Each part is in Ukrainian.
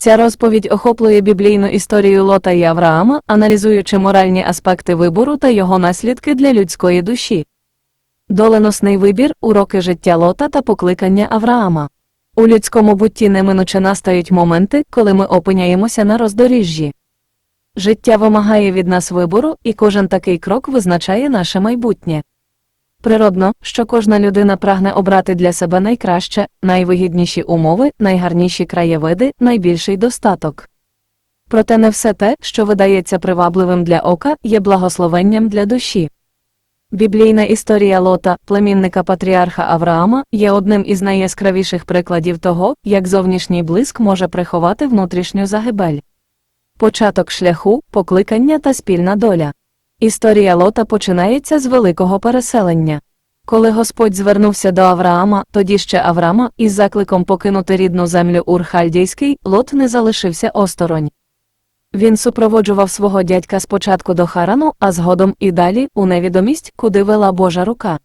Ця розповідь охоплює біблійну історію Лота і Авраама, аналізуючи моральні аспекти вибору та його наслідки для людської душі. Доленосний вибір, уроки життя Лота та покликання Авраама. У людському бутті неминуче настають моменти, коли ми опиняємося на роздоріжжі. Життя вимагає від нас вибору, і кожен такий крок визначає наше майбутнє. Природно, що кожна людина прагне обрати для себе найкраще, найвигідніші умови, найгарніші краєвиди, найбільший достаток. Проте не все те, що видається привабливим для ока, є благословенням для душі. Біблійна історія Лота, племінника патріарха Авраама, є одним із найяскравіших прикладів того, як зовнішній блиск може приховати внутрішню загибель. Початок шляху, покликання та спільна доля. Історія Лота починається з великого переселення. Коли Господь звернувся до Авраама, тоді ще Авраама, із закликом покинути рідну землю Ур-Хальдійський, Лот не залишився осторонь. Він супроводжував свого дядька спочатку до Харану, а згодом і далі у невідомість, куди вела Божа рука.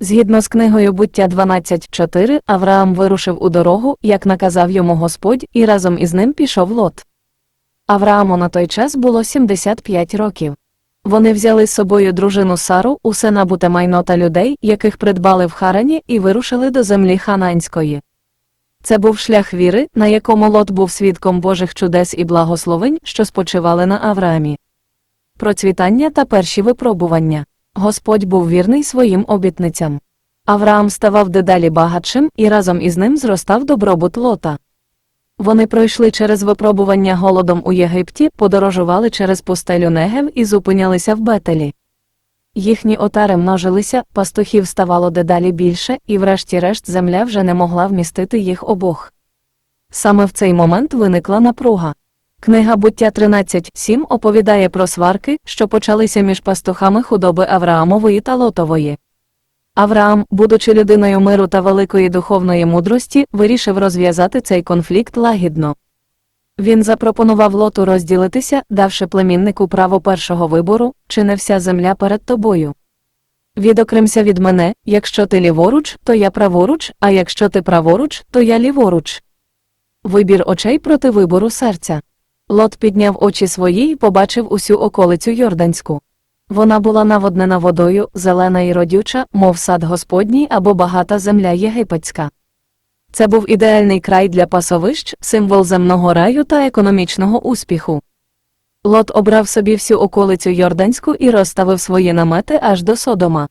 Згідно з книгою буття 12.4, Авраам вирушив у дорогу, як наказав йому Господь, і разом із ним пішов Лот. Аврааму на той час було 75 років. Вони взяли з собою дружину Сару, усе набуте майно та людей, яких придбали в Харані, і вирушили до землі Хананської. Це був шлях віри, на якому Лот був свідком Божих чудес і благословень, що спочивали на Авраамі. Процвітання та перші випробування. Господь був вірний своїм обітницям. Авраам ставав дедалі багатшим, і разом із ним зростав добробут Лота. Вони пройшли через випробування голодом у Єгипті, подорожували через пустелю Негев і зупинялися в Бетелі. Їхні отари множилися, пастухів ставало дедалі більше, і врешті-решт земля вже не могла вмістити їх обох. Саме в цей момент виникла напруга. Книга буття 13.7 оповідає про сварки, що почалися між пастухами худоби Авраамової та Лотової. Авраам, будучи людиною миру та великої духовної мудрості, вирішив розв'язати цей конфлікт лагідно. Він запропонував лоту розділитися, давши племіннику право першого вибору, чи не вся земля перед тобою. Відокремся від мене, якщо ти ліворуч, то я праворуч, а якщо ти праворуч, то я ліворуч. Вибір очей проти вибору серця. Лот підняв очі свої і побачив усю околицю Йорданську. Вона була наводнена водою, зелена і родюча, мов сад Господній або багата земля єгипетська. Це був ідеальний край для пасовищ, символ земного раю та економічного успіху. Лот обрав собі всю околицю Йорданську і розставив свої намети аж до Содома.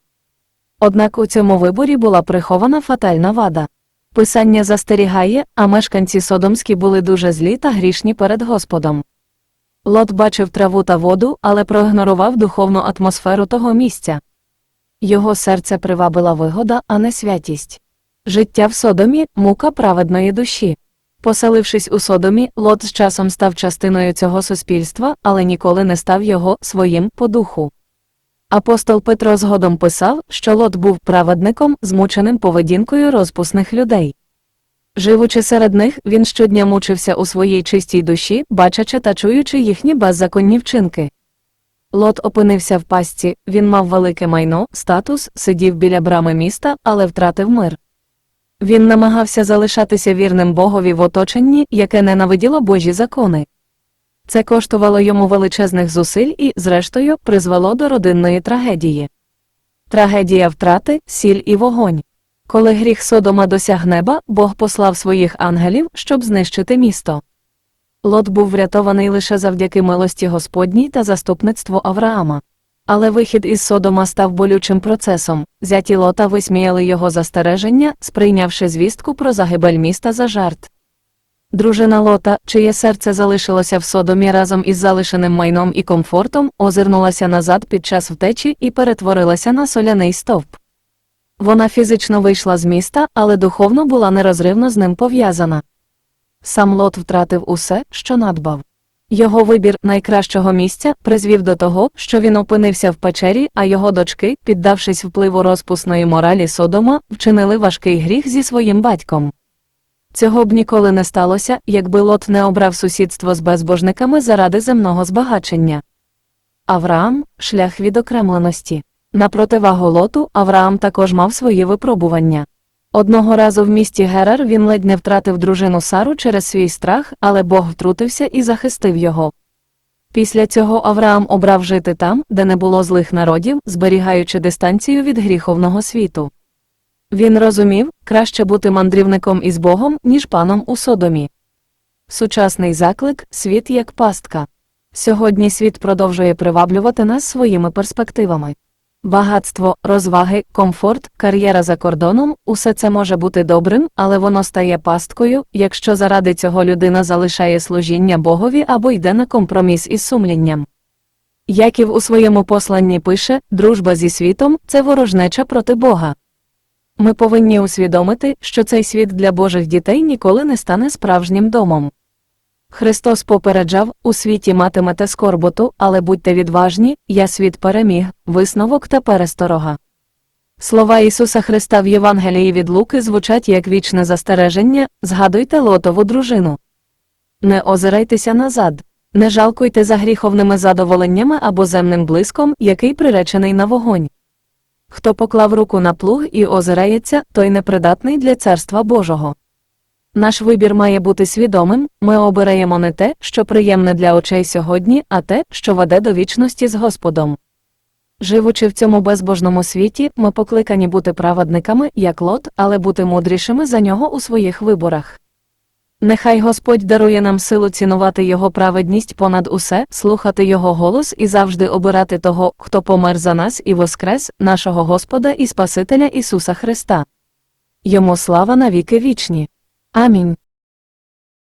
Однак у цьому виборі була прихована фатальна вада. Писання застерігає, а мешканці Содомські були дуже злі та грішні перед Господом. Лот бачив траву та воду, але проігнорував духовну атмосферу того місця. Його серце привабила вигода, а не святість. Життя в Содомі мука праведної душі. Поселившись у Содомі, Лот з часом став частиною цього суспільства, але ніколи не став його своїм по духу. Апостол Петро згодом писав, що Лот був праведником, змученим поведінкою розпусних людей. Живучи серед них, він щодня мучився у своїй чистій душі, бачачи та чуючи їхні беззаконні вчинки. Лот опинився в пастці, він мав велике майно, статус, сидів біля брами міста, але втратив мир. Він намагався залишатися вірним Богові в оточенні, яке ненавиділо Божі закони. Це коштувало йому величезних зусиль і, зрештою, призвело до родинної трагедії. Трагедія втрати, сіль і вогонь. Коли гріх Содома досяг неба, Бог послав своїх ангелів, щоб знищити місто. Лот був врятований лише завдяки милості Господній та заступництву Авраама. Але вихід із Содома став болючим процесом. Зяті Лота висміяли його застереження, сприйнявши звістку про загибель міста за жарт. Дружина Лота, чиє серце залишилося в Содомі разом із залишеним майном і комфортом, озирнулася назад під час втечі і перетворилася на соляний стовп. Вона фізично вийшла з міста, але духовно була нерозривно з ним пов'язана. Сам Лот втратив усе, що надбав. Його вибір найкращого місця призвів до того, що він опинився в печері, а його дочки, піддавшись впливу розпусної моралі Содома, вчинили важкий гріх зі своїм батьком. Цього б ніколи не сталося, якби Лот не обрав сусідство з безбожниками заради земного збагачення. Авраам шлях відокремленості. На противагу Лоту Авраам також мав свої випробування. Одного разу в місті Герар він ледь не втратив дружину Сару через свій страх, але Бог втрутився і захистив його. Після цього Авраам обрав жити там, де не було злих народів, зберігаючи дистанцію від гріховного світу. Він розумів, краще бути мандрівником із Богом, ніж паном у Содомі. Сучасний заклик світ як пастка. Сьогодні світ продовжує приваблювати нас своїми перспективами. Багатство, розваги, комфорт, кар'єра за кордоном усе це може бути добрим, але воно стає пасткою, якщо заради цього людина залишає служіння Богові або йде на компроміс із сумлінням. Яків у своєму посланні пише дружба зі світом це ворожнеча проти Бога. Ми повинні усвідомити, що цей світ для Божих дітей ніколи не стане справжнім домом. Христос попереджав у світі матимете скорботу, але будьте відважні, я світ переміг, висновок та пересторога. Слова Ісуса Христа в Євангелії від Луки звучать як вічне застереження згадуйте лотову дружину. Не озирайтеся назад, не жалкуйте за гріховними задоволеннями або земним блиском, який приречений на вогонь. Хто поклав руку на плуг і озирається, той непридатний для царства Божого. Наш вибір має бути свідомим, ми обираємо не те, що приємне для очей сьогодні, а те, що веде до вічності з Господом. Живучи в цьому безбожному світі, ми покликані бути праведниками, як лот, але бути мудрішими за нього у своїх виборах. Нехай Господь дарує нам силу цінувати Його праведність понад усе, слухати Його голос і завжди обирати того, хто помер за нас і воскрес, нашого Господа і Спасителя Ісуса Христа. Йому слава навіки вічні. Amém.